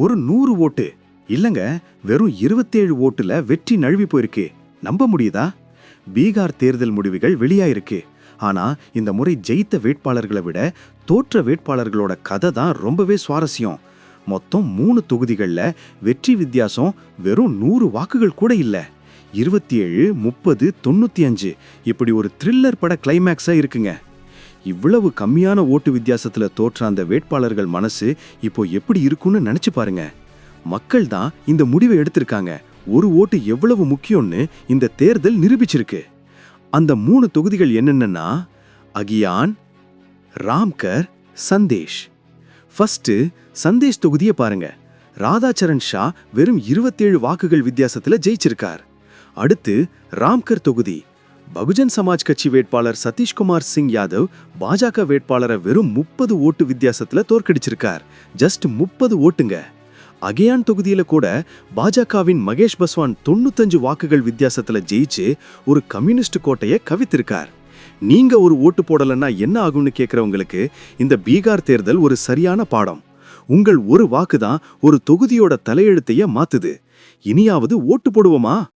ஒரு நூறு ஓட்டு. இல்லங்க வெறும் இருபத்தேழு ஓட்டுல வெற்றி நழுவி போயிருக்கு. நம்ப முடியுதா? பீகார் தேர்தல் முடிவுகள் வெளியாயிருக்கு. ஆனா இந்த முறை ஜெயித்த வேட்பாளர்களை விட தோற்ற வேட்பாளர்களோட கதை தான் ரொம்பவே சுவாரஸ்யம். மொத்தம் மூணு தொகுதிகளில் வெற்றி வித்தியாசம் வெறும் நூறு வாக்குகள் கூட இல்லை. இருபத்தி ஏழு முப்பது தொண்ணூத்தி அஞ்சு. இப்படி ஒரு த்ரில்லர் பட கிளைமேக்ஸா இருக்குங்க. இவ்வளவு கம்மியான ஓட்டு வித்தியாசத்துல தோற்ற அந்த வேட்பாளர்கள் மனசு இப்போ எப்படி இருக்கும்னு நினைச்சு பாருங்க. மக்கள் தான் இந்த முடிவை எடுத்திருக்காங்க. ஒரு ஓட்டு எவ்வளவு முக்கியம்னு இந்த தேர்தல் நிரூபிச்சிருக்கு. அந்த மூணு தொகுதிகள் என்னென்னன்னா அகியான் ராம்கர் சந்தேஷ். ஃபர்ஸ்ட் சந்தேஷ் தொகுதியை பாருங்க. ராதாச்சரண் ஷா வெறும் 27 வாக்குகள் வித்தியாசத்துல ஜெயிச்சிருக்கார். அடுத்து ராம்கர் தொகுதி. பகுஜன் சமாஜ் கட்சி வேட்பாளர் சதீஷ்குமார் சிங் யாதவ் பாஜக வேட்பாளரை வெறும் முப்பது ஓட்டு வித்தியாசத்துல தோற்கடிச்சிருக்கார். ஜஸ்ட் முப்பது ஓட்டுங்க. அகையான் தொகுதியில கூட பாஜகவின் மகேஷ் பஸ்வான் தொண்ணூத்தஞ்சு வாக்குகள் வித்தியாசத்துல ஜெயிச்சு ஒரு கம்யூனிஸ்ட் கோட்டையை கவித்திருக்கார். நீங்க ஒரு ஓட்டு போடலன்னா என்ன ஆகும்னு கேட்கறவங்களுக்கு இந்த பீகார் தேர்தல் ஒரு சரியான பாடம். உங்கள் ஒரு வாக்கு தான் ஒரு தொகுதியோட தலையெழுத்தையே மாத்துது. இனியாவது ஓட்டு போடுவோமா?